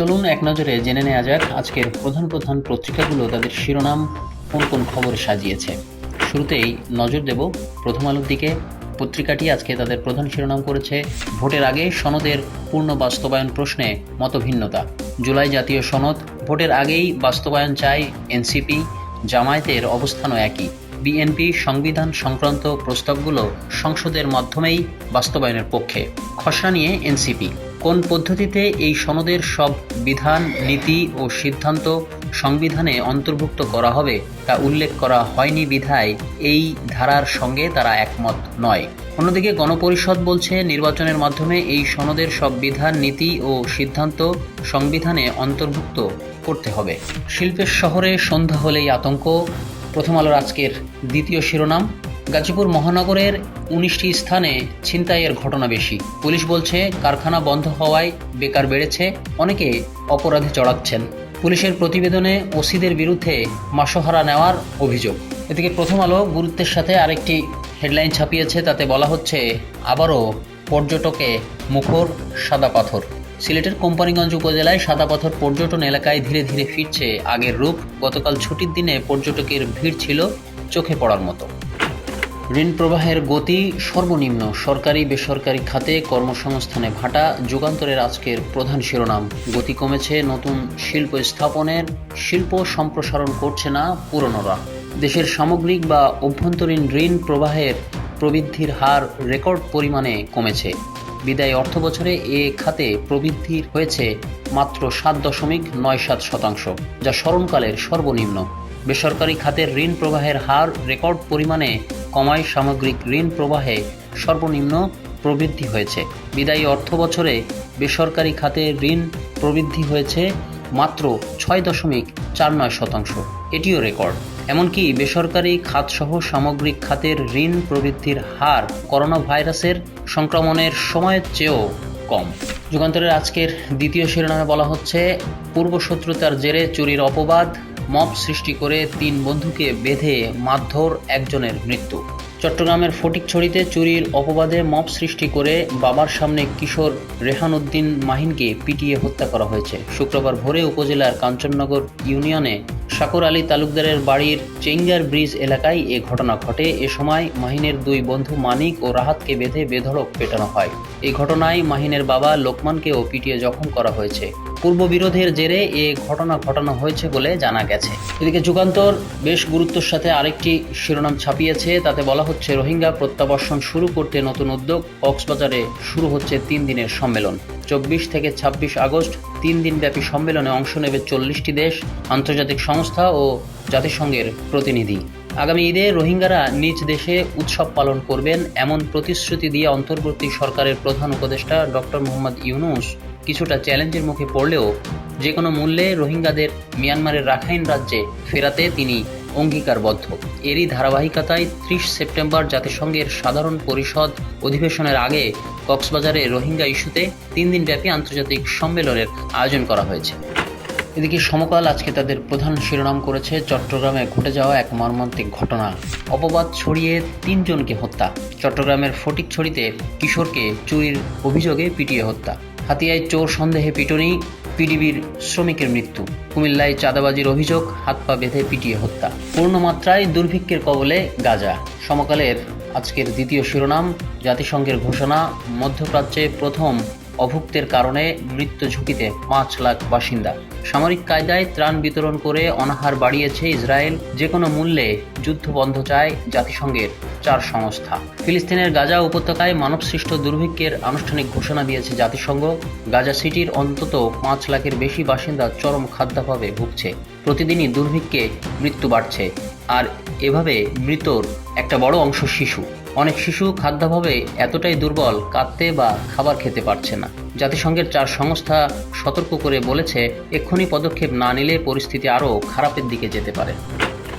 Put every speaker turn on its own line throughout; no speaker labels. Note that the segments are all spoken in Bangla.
চলুন এক নজরে জেনে নেওয়া যাক আজকের প্রধান প্রধান পত্রিকাগুলো তাদের শিরোনাম, কোন কোন খবর সাজিয়েছে। শুরুতেই নজর দেব প্রথম আলোর দিকে। পত্রিকাটি আজকে তাদের প্রধান শিরোনাম করেছে, ভোটের আগে সনদের পূর্ণ বাস্তবায়ন প্রশ্নে মতভিন্নতা। জুলাই জাতীয় সনদ, ভোটের আগেই বাস্তবায়ন চায় এনসিপি, জামায়াতের অবস্থানও একই। বিএনপি সংবিধান সংক্রান্ত প্রস্তাবগুলো সংসদের মাধ্যমেই বাস্তবায়নের পক্ষে। খসড়া নিয়ে এনসিপি। কোন পদ্ধতিতে এই সনদের সব বিধান, নীতি ও সিদ্ধান্ত সংবিধানে অন্তর্ভুক্ত করা হবে তা উল্লেখ করা হয়নি বিধায়, এই ধারার সঙ্গে তারা একমত নয়। অন্যদিকে গণপরিষদ বলছে, নির্বাচনের মাধ্যমে এই সনদের সব বিধান, নীতি ও সিদ্ধান্ত সংবিধানে অন্তর্ভুক্ত করতে হবে। শিল্পের শহরে সন্ধ্যা হলেই আতঙ্ক। প্রথম আলোর আজকের দ্বিতীয় শিরোনাম গাজীপুর মহানগরের উনিশটি স্থানে ছিনতাইয়ের ঘটনা বেশি। পুলিশ বলছে, কারখানা বন্ধ হওয়ায় বেকার বেড়েছে, অনেকে অপরাধে চড়াচ্ছেন। পুলিশের প্রতিবেদনে ওসিদের বিরুদ্ধে মাসোহারা নেওয়ার অভিযোগ। এদিকে প্রথম আলো গুরুত্বের সাথে আরেকটি হেডলাইন ছাপিয়েছে, তাতে বলা হচ্ছে, আবারও পর্যটকে মুখর সাদা পাথর। সিলেটের কোম্পানিগঞ্জ উপজেলায় সাদা পাথর পর্যটন এলাকায় ধীরে ধীরে ফিরছে আগের রূপ। গতকাল ছুটির দিনে পর্যটকের ভিড় ছিল চোখে পড়ার মতো। ঋণ প্রবাহের গতি সর্বনিম্ন সরকারি বেসরকারি খাতে কর্মসংস্থানে ভাটা, যুগান্তরের আজকের প্রধান শিরোনাম। গতি কমেছে, নতুন শিল্প স্থাপনের শিল্প সম্প্রসারণ করছে না পুরনোরা। দেশের সামগ্রিক বা অভ্যন্তরীণ ঋণ প্রবাহের প্রবৃদ্ধির হার রেকর্ড পরিমাণে কমেছে। বিদায়ী অর্থ বছরে এ খাতে প্রবৃদ্ধি হয়েছে মাত্র সাত দশমিক নয় সাত শতাংশ, যা স্মরণকালের সর্বনিম্ন। বেসরকারি খাতের ঋণ প্রবাহের হার রেকর্ড পরিমাণে কমায় সামগ্রিক ঋণ প্রবাহে সর্বনিম্ন প্রবৃদ্ধি হয়েছে। বিদায়ী অর্থ বছরে বেসরকারি খাতে ঋণ প্রবৃদ্ধি হয়েছে মাত্র ছয় দশমিক চার নয় শতাংশ। এটিও রেকর্ড। এমনকি বেসরকারি খাতসহ সামগ্রিক খাতের ঋণ প্রবৃদ্ধির হার করোনা ভাইরাসের সংক্রমণের সময়ের চেয়েও কম। যুগান্তরের আজকের দ্বিতীয় শিরোনামে বলা হচ্ছে, পূর্বশত্রুতার জেরে চুরির অপবাদ মব সৃষ্টি করে তিন বন্ধুকে বেঁধে মারধর একজনের মৃত্যু। চট্টগ্রামের ফটিকছড়িতে চুরির অপবাদে মব সৃষ্টি করে বাবার সামনে কিশোর রেহান উদ্দিন মাহিনকে পিটিয়ে হত্যা করা হয়েছে। শুক্রবার ভোরে উপজেলার কাঞ্চননগর ইউনিয়নে শাকুর আলী তালুকদারের বাড়ির চেঙ্গার ব্রিজ এলাকায় এ ঘটনা ঘটে। এ সময় মাহিনের দুই বন্ধু মানিক ও রাহাতকে বেঁধে বেধড়ক পেটানো হয়। এই ঘটনায় মাহিনের বাবা লোকমানকেও পিটিয়ে জখম করা হয়েছে। পূর্ব বিরোধের জেরে এ ঘটনা ঘটানো হয়েছে বলে জানা গেছে। এদিকে যুগান্তর বেশ গুরুত্বের সাথে আরেকটি শিরোনাম ছাপিয়েছে। তাতে বলা হচ্ছে, রোহিঙ্গা প্রত্যাবর্ষণ শুরু করতে নতুন উদ্যোগ, কক্সবাজারে শুরু হচ্ছে তিন দিনের সম্মেলন। চব্বিশ থেকে ছাব্বিশ আগস্ট তিন দিনব্যাপী সম্মেলনে অংশ নেবে চল্লিশটি দেশ, আন্তর্জাতিক সংস্থা ও জাতিসংঘের প্রতিনিধি। আগামী ঈদে রোহিঙ্গারা নিজ দেশে উৎসব পালন করবেন, এমন প্রতিশ্রুতি দিয়ে অন্তর্বর্তী সরকারের প্রধান উপদেষ্টা ডক্টর মোহাম্মদ ইউনুস কিছুটা চ্যালেঞ্জের মুখে পড়লেও যে কোনো মূল্যে রোহিঙ্গাদের মিয়ানমারের রাখাইন রাজ্যে ফেরাতে তিনি অঙ্গীকারবদ্ধ। এরই ধারাবাহিকতায় ত্রিশ সেপ্টেম্বর জাতিসংঘের সাধারণ পরিষদ অধিবেশনের আগে কক্সবাজারে রোহিঙ্গা ইস্যুতে তিন দিনব্যাপী আন্তর্জাতিক সম্মেলনের আয়োজন করা হয়েছে। এদিকে সমকাল আজকে তাদের প্রধান শিরোনাম করেছে চট্টগ্রামে ঘটে যাওয়া এক মর্মান্তিক ঘটনা। অপবাদ ছড়িয়ে তিনজনকে হত্যা। চট্টগ্রামের ফটিকছড়িতে কিশোরকে চুরির অভিযোগে পিটিয়ে হত্যা। হাতিয়ায় চোর সন্দেহে পিটুনি, পিডিবির শ্রমিকের মৃত্যু। কুমিল্লায় চাঁদাবাজির অভিযোগ, হাত পা বেঁধে পিটিয়ে হত্যা। পূর্ণমাত্রায় দুর্ভিক্ষের কবলে গাজা। সমকালের আজকের দ্বিতীয় শিরোনাম, জাতিসংঘের ঘোষণা, মধ্যপ্রাচ্যে প্রথম অভুক্তের কারণে মৃত্যু ঝুঁকিতে পাঁচ লাখ বাসিন্দা। সামরিক কায়দায় ত্রাণ বিতরণ করে অনাহার বাড়িয়েছে ইসরায়েল। যে কোনো মূল্যে যুদ্ধ বন্ধ চায় জাতিসংঘের চার সংস্থা। ফিলিস্তিনের গাজা উপত্যকায় মানবসৃষ্ট দুর্ভিক্ষের আনুষ্ঠানিক ঘোষণা দিয়েছে জাতিসংঘ। গাজা সিটির অন্তত পাঁচ লাখের বেশি বাসিন্দা চরম খাদ্যাভাবে ভুগছে। প্রতিদিনই দুর্ভিক্ষে মৃত্যু বাড়ছে। আর এভাবে মৃতর একটা বড় অংশ শিশু। অনেক শিশু খাদ্যাভাবে এতটাই দুর্বল কাঁদতে বা খাবার খেতে পারছে না। জাতিসংঘের চার সংস্থা সতর্ক করে বলেছে, এক্ষুনি পদক্ষেপ না নিলে পরিস্থিতি আরও খারাপের দিকে যেতে পারে।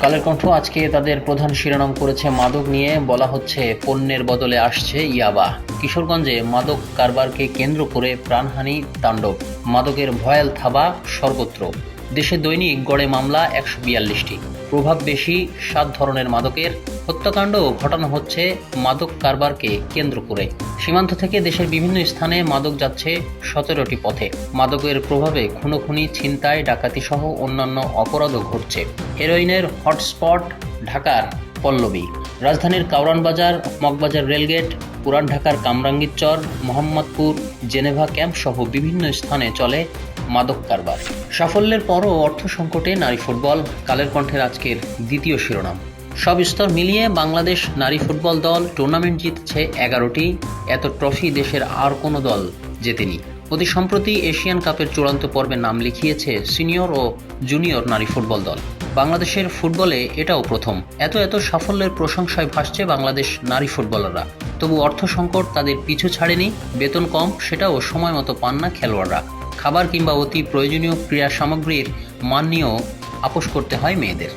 কালের কণ্ঠ আজকে তাদের প্রধান শিরোনাম করেছে মাদক নিয়ে। বলা হচ্ছে, পণ্যের বদলে আসছে ইয়াবা। কিশোরগঞ্জে মাদক কারবারকে কেন্দ্র করে প্রাণহানি তাণ্ডব। মাদকের ভয়াল থাবা সর্বত্র। দেশে দৈনিক গড়ে মামলা একশো বিয়াল্লিশটি। প্রভাব বেশি, সাত ধরনের মাদকের হত্যাকাণ্ড ঘটানো হচ্ছে মাদক কারবারকে কেন্দ্র করে। সীমান্ত থেকে দেশের বিভিন্ন স্থানে মাদক যাচ্ছে সতেরোটি পথে। মাদকের প্রভাবে খুনোখুনি, ছিনতাই ডাকাতি সহ অন্যান্য অপরাধও ঘটছে। হেরোইনের হটস্পট ঢাকার পল্লবী। রাজধানীর কাউরান বাজার, মগবাজার রেলগেট, পুরান ঢাকার কামরাঙ্গীরচর, মোহাম্মদপুর, জেনেভা ক্যাম্প সহ বিভিন্ন স্থানে চলে মাদক কারবার। সাফল্যের পরও অর্থ সংকটে নারী ফুটবল, কালের কণ্ঠের আজকের দ্বিতীয় শিরোনাম। সব স্তর মিলিয়ে বাংলাদেশ নারী ফুটবল দল টুর্নামেন্ট জিতছে এগারোটি। এত ট্রফি দেশের আর কোনো দল জেতেনি। অতি সম্প্রতি এশিয়ান কাপের চূড়ান্ত পর্বে নাম লিখিয়েছে সিনিয়র ও জুনিয়র নারী ফুটবল দল। বাংলাদেশের ফুটবলে এটাও প্রথম। এত এত সাফল্যের প্রশংসায় ভাসছে বাংলাদেশ নারী ফুটবলাররা। তবু অর্থ সংকট তাদের পিছু ছাড়েনি। বেতন কম, সেটাও সময় মতো পান না খেলোয়াড়রা। খাবার কিংবা অতি প্রয়োজনীয় ক্রীড়া সামগ্রীর মান নিয়েও আপোষ করতে হয় মেয়েদের।